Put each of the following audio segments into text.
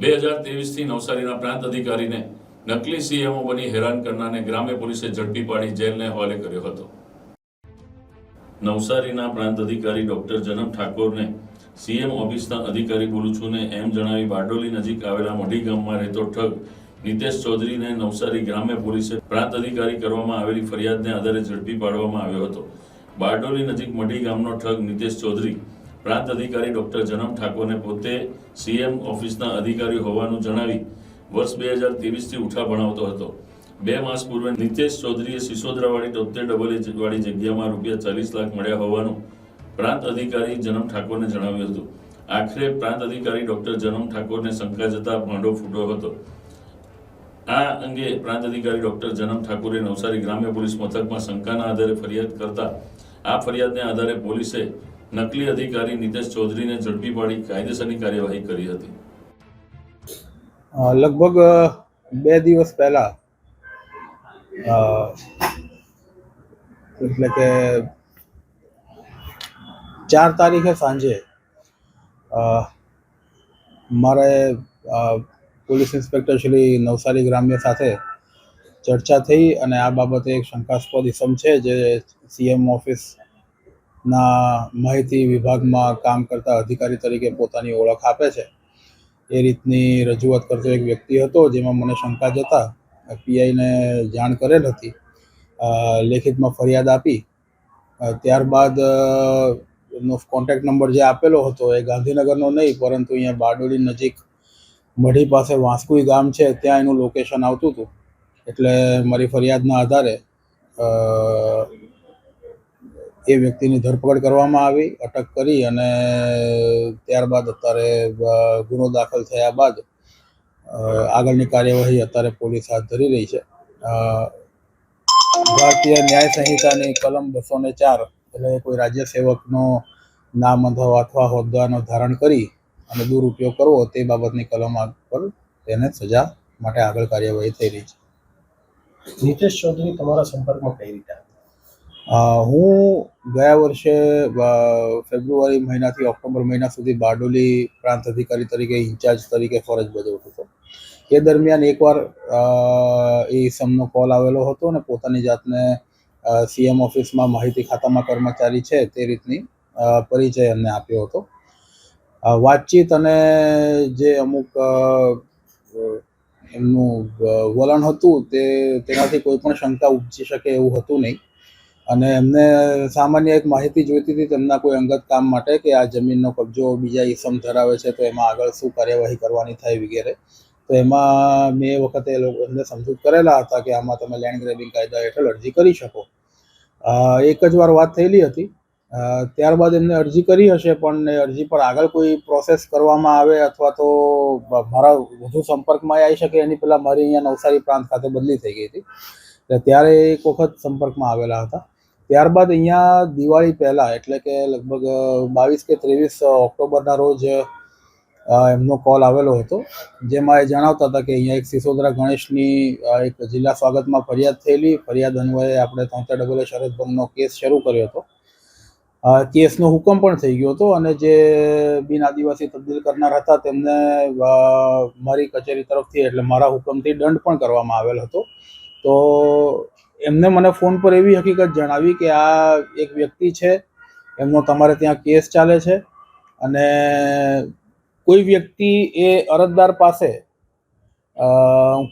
બે હજાર ત્રેવીસથી નવસારીના પ્રાંત અધિકારીને નકલી સીએમઓ બની હેરાન કરનારને ગ્રામ્ય પોલીસે ઝડપી પાડી જેલને હવાલે કર્યો હતો. નવસારીના પ્રાંત અધિકારી ડોક્ટર જનમ ઠાકોરને સીએમ ઓફિસના અધિકારી બોલું છું ને એમ જણાવી બારડોલી નજીક આવેલા મઢી ગામમાં રહેતો ઠગ નિતેશ ચૌધરીને નવસારી ગ્રામ્ય પોલીસે પ્રાંત અધિકારી કરવામાં આવેલી ફરિયાદને આધારે ઝડપી પાડવામાં આવ્યો હતો. બારડોલી નજીક મઢી ગામનો ઠગ નિતેશ ચૌધરી પ્રાંત અધિકારી ડોક્ટર જનમ ઠાકોરને પોતે સીએમ ઓફિસના અધિકારી હોવાનું જણાવી વર્ષ બે હજાર ત્રેવીસથી ઉઠા ભણાવતો હતો. બે માસ પૂર્વે નિતેશ ચૌધરીએ સિસોદરાવાળી તોતેર ડબલ વાળી જગ્યામાં રૂપિયા ચાલીસ લાખ મળ્યા હોવાનું પ્રાંત અધિકારી જનમ ઠાકોરને જણાવ્યું હતું. આખરે પ્રાંત અધિકારી ડોક્ટર જનમ ઠાકોરને શંકા જતા ભાંડો ફૂટ્યો હતો. આ અંગે પ્રાંત અધિકારી ડોક્ટર જનમ ઠાકોરે નવસારી ગ્રામ્ય પોલીસ મથકમાં શંકાના આધારે ફરિયાદ કરતા આ ફરિયાદને આધારે પોલીસે નકલી અધિકારી નિતેશ ચૌધરીને ઝડપી પાડી કાયદેસરની કાર્યવાહી કરી હતી. લગભગ બે દિવસ પહેલા એટલે કે ચાર તારીખે સાંજે મારે પોલીસ ઇન્સ્પેક્ટર શ્રી નવસારી ગ્રામ્ય સાથે ચર્ચા થઈ અને આ બાબતે એક શંકાસ્પદ ઇસમ છે જે સીએમ ઓફિસના માહિતી વિભાગમાં કામ કરતા અધિકારી તરીકે પોતાની ઓળખ આપે છે. એ રીતની રજૂઆત કરતો એક વ્યક્તિ હતો જેમાં મને શંકા જતા પીઆઈને જાણ કરેલ હતી. લેખિતમાં ફરિયાદ આપી. ત્યારબાદ એમનો કોન્ટેક્ટ નંબર જે આપેલો હતો એ ગાંધીનગરનો નહીં, પરંતુ અહીંયા બારડોલી નજીક મઢી પાસે વાંસકુઈ ગામ છે, ત્યાં એનું લોકેશન આવતું હતું. એટલે મારી ફરિયાદના આધારે એ વ્યક્તિની ધરપકડ કરવામાં આવી, અટક કરી અને ત્યારબાદ અત્યારે ગુનો દાખલ થયા બાદ આગળની કાર્યવાહી અત્યારે પોલીસ હાથ ધરી રહી છે. ભારતીય ન્યાય સંહિતાની કલમ બસો ને ચાર, એટલે કોઈ રાજ્ય સેવકનો નામ અથવા અથવા હોદ્દાનો ધારણ કરી અને દુરુપયોગ કરવો તે બાબતની કલમ પર તેને સજા માટે આગળ કાર્યવાહી થઈ રહી છે. નીતેશ ચૌધરી, તમારા સંપર્કમાં કઈ રીતે હું ગયા વર્ષે ફેબ્રુઆરી મહિનાથી ઓક્ટોબર મહિના સુધી બારડોલી પ્રાંત અધિકારી તરીકે, ઇન્ચાર્જ તરીકે ફરજ બજાવતો હતો. એ દરમિયાન એકવાર એ સમનો કોલ આવેલો હતો અને પોતાની જાતને સીએમ ઓફિસમાં માહિતી ખાતામાં કર્મચારી છે તે રીતની પરિચય એમને આપ્યો હતો. વાતચીત અને જે અમુક એમનું વલણ હતું તે, તેનાથી કોઈ પણ શંકા ઉપજી શકે એવું હતું નહીં. અને એમને સામાન્ય એક માહિતી જોઈતી હતી તેમના કોઈ અંગત કામ માટે કે આ જમીનનો કબજો બીજા ઈસમ ધરાવે છે તો એમાં આગળ શું કાર્યવાહી કરવાની થાય વગેરે. તો એમાં મેં એ વખતે એ લોકો એમને સમજૂત કરેલા હતા કે આમાં તમે લેન્ડ ગ્રેબિંગ કાયદા હેઠળ અરજી કરી શકો. એક જ વાર વાત થયેલી હતી. ત્યારબાદ એમને અરજી કરી હશે પણ એ અરજી પર આગળ કોઈ પ્રોસેસ કરવામાં આવે અથવા તો મારા વધુ સંપર્કમાં આવી શકે એની પહેલાં મારી અહીંયા નવસારી પ્રાંત ખાતે બદલી થઈ ગઈ હતી. ત્યારે એક વખત સંપર્કમાં આવેલા હતા. ત્યારબાદ અહીંયા દિવાળી પહેલાં, એટલે કે લગભગ બાવીસ કે ત્રેવીસ ઓક્ટોબરના રોજ એમનો કોલ આવેલો હતો, જેમાં એ જણાવતા હતા કે અહીંયા એક સિસોદરા ગણેશની એક જિલ્લા સ્વાગતમાં ફરિયાદ થયેલી. ફરિયાદ અન્વયે આપણે તોતેર ડબલ એ ભંગનો કેસ શરૂ કર્યો હતો. કેસનો હુકમ પણ થઈ ગયો હતો અને જે બિન આદિવાસી તબદીલ કરનાર હતા તેમને મારી કચેરી તરફથી, એટલે મારા હુકમથી દંડ પણ કરવામાં આવેલ હતો. તો એમને મને ફોન પર એવી હકીકત જણાવી કે આ એક વ્યક્તિ છે, એમનો તમારે ત્યાં કેસ ચાલે છે અને કોઈ વ્યક્તિ એ અરજદાર પાસે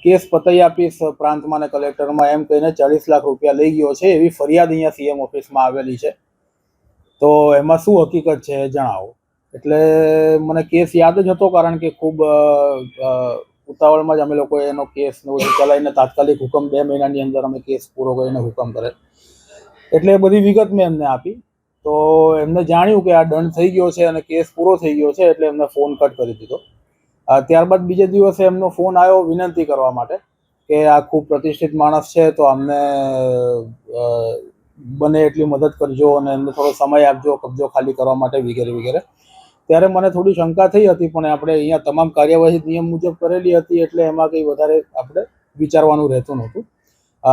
કેસ પતાઈ આપીશ પ્રાંતમાં અને કલેક્ટરમાં એમ કહીને ચાલીસ લાખ રૂપિયા લઈ ગયો છે એવી ફરિયાદ અહીંયા સીએમ ઓફિસમાં આવેલી છે. તો એમાં શું હકીકત છે જણાવો. એટલે મને કેસ યાદ જ હતો કારણ કે ખૂબ ઉતાવળમાં જ અમે લોકોએ એનો કેસ ને બધું ચલાવીને તાત્કાલિક હુકમ બે મહિનાની અંદર અમે કેસ પૂરો કરીને હુકમ કરે. એટલે એ બધી વિગત મેં એમને આપી. તો એમને જાણ્યું કે આ દંડ થઈ ગયો છે અને કેસ પૂરો થઈ ગયો છે એટલે એમને ફોન કટ કરી દીધો. ત્યારબાદ બીજે દિવસે એમનો ફોન આવ્યો વિનંતી કરવા માટે કે આ ખૂબ પ્રતિષ્ઠિત માણસ છે તો અમને બને એટલી મદદ કરજો અને એમને થોડો સમય આપજો, કબજો ખાલી કરવા માટે વગેરે વગેરે. ત્યારે મને થોડી શંકા થઈ હતી પણ આપણે અહીંયા તમામ કાર્યવાહી નિયમ મુજબ કરેલી હતી એટલે એમાં કંઈ વધારે આપણે વિચારવાનું રહેતું નહોતું. અ,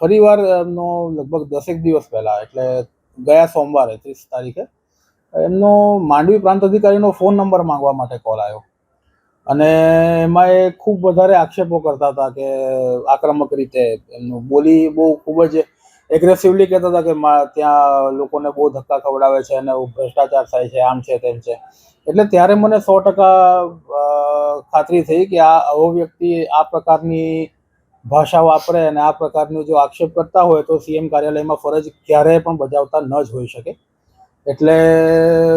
ફરીવાર એમનો લગભગ દસેક દિવસ પહેલાં એટલે ગયા સોમવારે ત્રીસ તારીખે એમનો માંડવી પ્રાંત અધિકારીનો ફોન નંબર માંગવા માટે કોલ આવ્યો. અને એમાં એ ખૂબ વધારે આક્ષેપો કરતા હતા કે આક્રમક રીતે એમનું બોલી બહુ ખૂબ જ એગ્રેસિવલી કહેતા હતા કે ત્યાં લોકોને બહુ ધક્કા ખવડાવે છે અને ભ્રષ્ટાચાર થાય છે, આમ છે તેમ છે. એટલે ત્યારે મને સો ટકા ખાતરી થઈ કે આ આવો વ્યક્તિ આ પ્રકારની ભાષા વાપરે અને આ પ્રકારનું જો આક્ષેપ કરતા હોય તો સીએમ કાર્યાલયમાં ફરજ ક્યારેય પણ બજાવતા ન જ હોઈ શકે. એટલે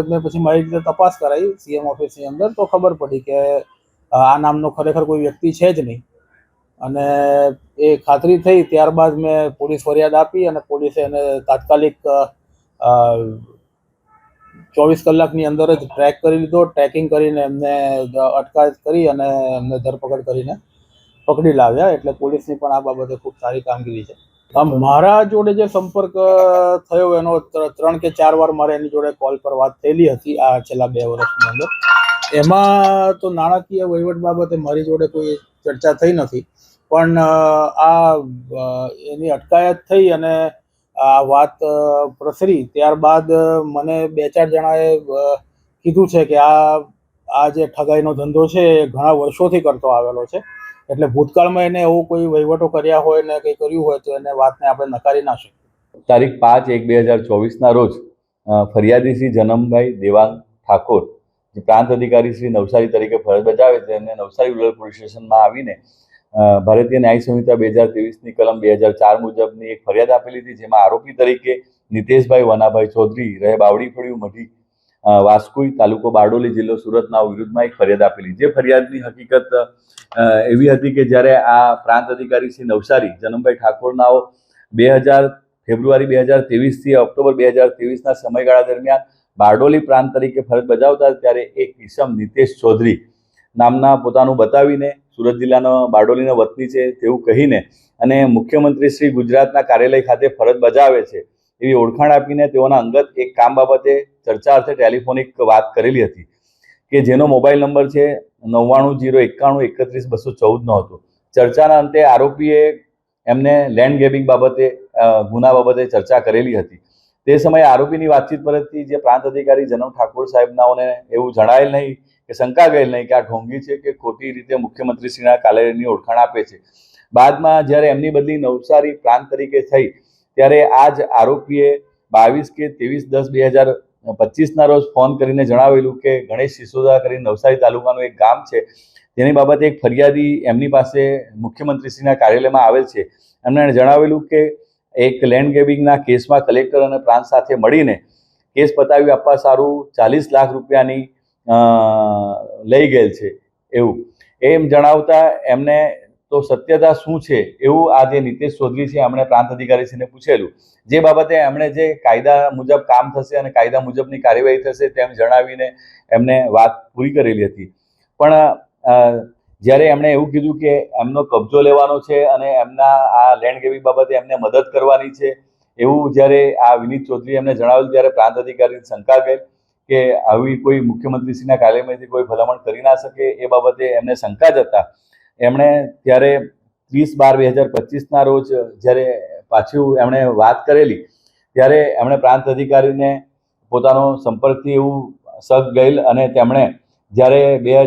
મેં પછી મારી રીતે તપાસ કરાવી સીએમ ઓફિસની અંદર તો ખબર પડી કે આ નામનો ખરેખર કોઈ વ્યક્તિ છે જ નહીં. અને એ ખાતરી થઈ ત્યારબાદ મેં પોલીસ ફરિયાદ આપી અને પોલીસે એને તાત્કાલિક ચોવીસ કલાકની અંદર જ ટ્રેક કરી લીધો. ટ્રેકિંગ કરીને એમને અટકાયત કરી અને એમને ધરપકડ કરીને પકડી લાવ્યા. એટલે પોલીસની પણ આ બાબતે ખૂબ સારી કામગીરી છે. મારા જોડે જે સંપર્ક થયો એનો ત્રણ કે ચાર વાર મારે એની જોડે કોલ પર વાત થયેલી હતી આ છેલ્લા બે વર્ષની અંદર. એમાં તો નાણાકીય વહીવટ બાબતે મારી જોડે કોઈ ચર્ચા થઈ નથી. પણ આ એની અટકાયત થઈ અને આ વાત પ્રસરી. ત્યારબાદ મને બે ચાર જણાએ કીધું છે કે આ આ જે ઠગાઈનો ધંધો છે એ ઘણા વર્ષોથી કરતો આવેલો છે. એટલે ભૂતકાળમાં એને એવું કોઈ વહીવટો કર્યા હોય ને કંઈ કર્યું હોય તો એને વાતને આપણે નકારી ના શકીએ. તારીખ પાંચ એક બે હજાર ચોવીસના રોજ ફરિયાદી શ્રી જનમભાઈ દેવાંગ ઠાકોર, જે પ્રાંત અધિકારી શ્રી નવસારી તરીકે ફરજ બજાવે છે એને નવસારી રૂરલ પોલીસ સ્ટેશનમાં આવીને ભારતીય ન્યાય સંહિતા બે હજાર ત્રેવીસની કલમ બે હજાર ચાર મુજબની એક ફરિયાદ આપેલી હતી, જેમાં આરોપી તરીકે નિતેશભાઈ વનાભાઈ ચૌધરી, રહે બાવડી ફળિયું મઢી વાસ્કુઈ તાલુકો બારડોલી જિલ્લો સુરતના વિરુદ્ધમાં એક ફરિયાદ આપેલી. જે ફરિયાદની હકીકત એવી હતી કે જ્યારે આ પ્રાંત અધિકારી શ્રી નવસારી જનમભાઈ ઠાકોરનાઓ બે હજાર ફેબ્રુઆરી બે હજાર ત્રેવીસથી ઓક્ટોબર બે હજાર ત્રેવીસના સમયગાળા દરમિયાન બારડોલી પ્રાંત તરીકે ફરજ બજાવતા ત્યારે એક ઈસમ નિતેશ ચૌધરી નામના પોતાનું બતાવીને સુરત જિલ્લાનો બારડોલીનો વતની છે તેવું કહીને અને મુખ્યમંત્રી શ્રી ગુજરાતના કાર્યાલય ખાતે ફરજ બજાવે છે એવી ઓળખાણ આપીને તેઓના અંગત એક કામ બાબતે ચર્ચા અર્થે ટેલિફોનિક વાત કરેલી હતી કે જેનો મોબાઈલ નંબર છે નવ્વાણું જીરો એકાણું એકત્રીસ બસો ચૌદનો હતો. ચર્ચાના અંતે આરોપીએ એમને લેન્ડ ગેબિંગ બાબતે ગુના બાબતે ચર્ચા કરેલી હતી. તે સમયે આરોપીની વાતચીત પરથી જે પ્રાંત અધિકારી જનમ ઠાકોર સાહેબનાઓને એવું જણાયેલ નહીં કે શંકા ગયેલ નહીં કે આ ઢોંગી છે કે ખોટી રીતે મુખ્યમંત્રીશ્રીના કાર્યાલયની ઓળખાણ આપે છે. બાદમાં જ્યારે એમની બદલી નવસારી પ્રાંત તરીકે થઈ, ત્યારે આ જ આરોપીએ બાવીસ કે ત્રેવીસ દસ બે હજાર પચીસના રોજ ફોન કરીને જણાવેલું કે ગણેશ સિસોદા કરીને નવસારી તાલુકાનું એક ગામ છે. તેની બાબતે એક ફરિયાદી એમની પાસે મુખ્યમંત્રીશ્રીના કાર્યાલયમાં આવેલ છે. એમણે જણાવેલું કે એક લેન્ડ ગેબિંગના કેસમાં કલેક્ટર અને પ્રાંત સાથે મળીને કેસ પતાવી આપવા સારું ચાલીસ લાખ રૂપિયાની લઈ ગયેલ છે એવું. એમ જણાવતા એમને તો સત્યતા શું છે એવું આ જે નિતેશ ચૌધરી છે એમણે પ્રાંત અધિકારીશ્રીને પૂછેલું. જે બાબતે એમણે જે કાયદા મુજબ કામ થશે અને કાયદા મુજબની કાર્યવાહી થશે તેમ જણાવીને એમને વાત પૂરી કરેલી હતી. પણ જ્યારે એમણે એવું કીધું કે એમનો કબજો લેવાનો છે અને એમના આ લેન્ડ બાબતે એમને મદદ કરવાની છે, એવું જ્યારે આ વિનીત ચૌધરી એમને જણાવ્યું ત્યારે પ્રાંત અધિકારી શંકા ગઈ. કે આવી કોઈ મુખ્યમંત્રીશ્રીના કાર્યમાંથી કોઈ ભલામણ કરી ના શકે એ બાબતે એમને શંકા જતા એમણે ત્યારે ત્રીસ બાર બે હજાર પચીસના રોજ જ્યારે પાછું એમણે વાત કરેલી, ત્યારે એમણે પ્રાંત અધિકારીને પોતાનો સંપર્કથી એવું સગ ગયેલ અને તેમણે જ્યારે બે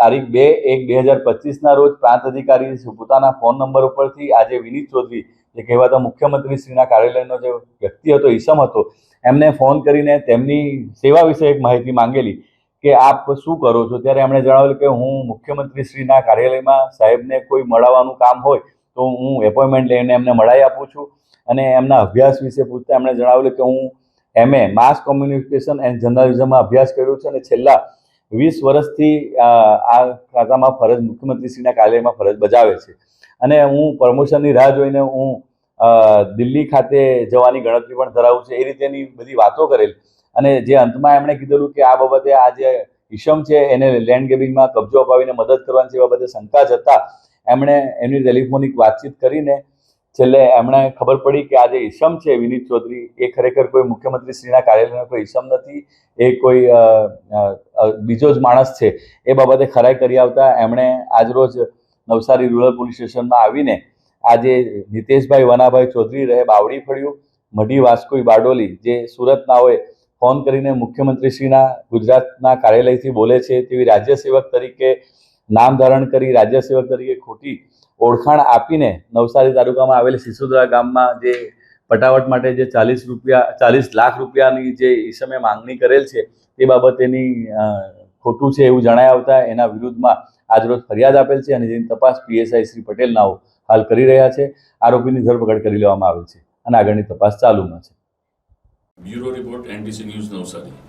તારીખ બે એક બે હજાર પચીસના રોજ પ્રાંત અધિકારી પોતાના ફોન નંબર ઉપરથી આજે વિનીત ચૌધરી, જે કહેવાતા મુખ્યમંત્રીશ્રીના કાર્યાલયનો જે વ્યક્તિ હતો, ઈસમ હતો એમને ફોન કરીને તેમની સેવા વિશે એક માહિતી માંગેલી કે આપ શું કરો છો? ત્યારે એમણે જણાવેલું કે હું મુખ્યમંત્રીશ્રીના કાર્યાલયમાં સાહેબને કોઈ મળવાનું કામ હોય તો હું એપોઇન્ટમેન્ટ લઈને એમને મળાવી આપું છું. અને એમના અભ્યાસ વિશે પૂછતા એમણે જણાવેલું કે હું M A, mass communication and જર્નલિઝમમાં અભ્યાસ કર્યો છે અને છેલ્લા વીસ વર્ષથી આ ખાતામાં ફરજ મુખ્યમંત્રીશ્રીના કાર્યાલયમાં ફરજ બજાવે છે. અને હું પ્રમોશનની રાહ જોઈને હું દિલ્હી ખાતે જવાની ગણતરી પણ ધરાવું છે. એ રીતેની બધી વાતો કરેલ. અને જે અંતમાં એમણે કીધેલું કે આ બાબતે આ જે ઈશમ છે, એને લેન્ડ ગેબિંગમાં કબજો અપાવીને મદદ કરવાની એ બાબતે શંકા જતા એમણે એમની ટેલિફોનિક વાતચીત કરીને છેલ્લે એમણે ખબર પડી કે આ જે ઈશમ છે, વિનીત ચૌધરી, એ ખરેખર કોઈ મુખ્યમંત્રી શ્રીના કાર્યાલયનો કોઈ ઈશમ નથી. એ કોઈ બીજો જ માણસ છે. એ બાબતે ખરાઈ કરી આવતા એમણે આજરોજ નવસારી રૂરલ પોલીસ સ્ટેશનમાં આવીને આજે નિતેશભાઈ વનાભાઈ ચૌધરી રહે બાવડી ફળ્યું, મઢી વાસ્કોઈ બારડોલી, જે સુરતના હોય ફોન કરીને મુખ્યમંત્રીશ્રીના ગુજરાતના કાર્યાલયથી બોલે છે તેવી રાજ્ય સેવક તરીકે નામ ધારણ કરી રાજ્ય સેવક તરીકે ખોટી ઓળખાણ આપીને નવસારી તાલુકામાં આવેલ સિસોદરા ગામમાં જે પટાવટ માટે જે ચાલીસ રૂપિયા, ચાલીસ લાખ રૂપિયાની જે ઈસમે માંગણી કરેલ છે તે બાબતેની એની ખોટું છે એવું જણાય આવતા એના વિરુદ્ધમાં આજરોજ ફરિયાદ આપેલ છે અને જેની તપાસ પીએસઆઈ શ્રી પટેલ નાઓ હાલ કરી રહ્યા છે. આરોપીની ધરપકડ કરી લેવામાં આવેલ છે અને આગળની તપાસ ચાલુમાં છે. Bureau report N D C news Navsari.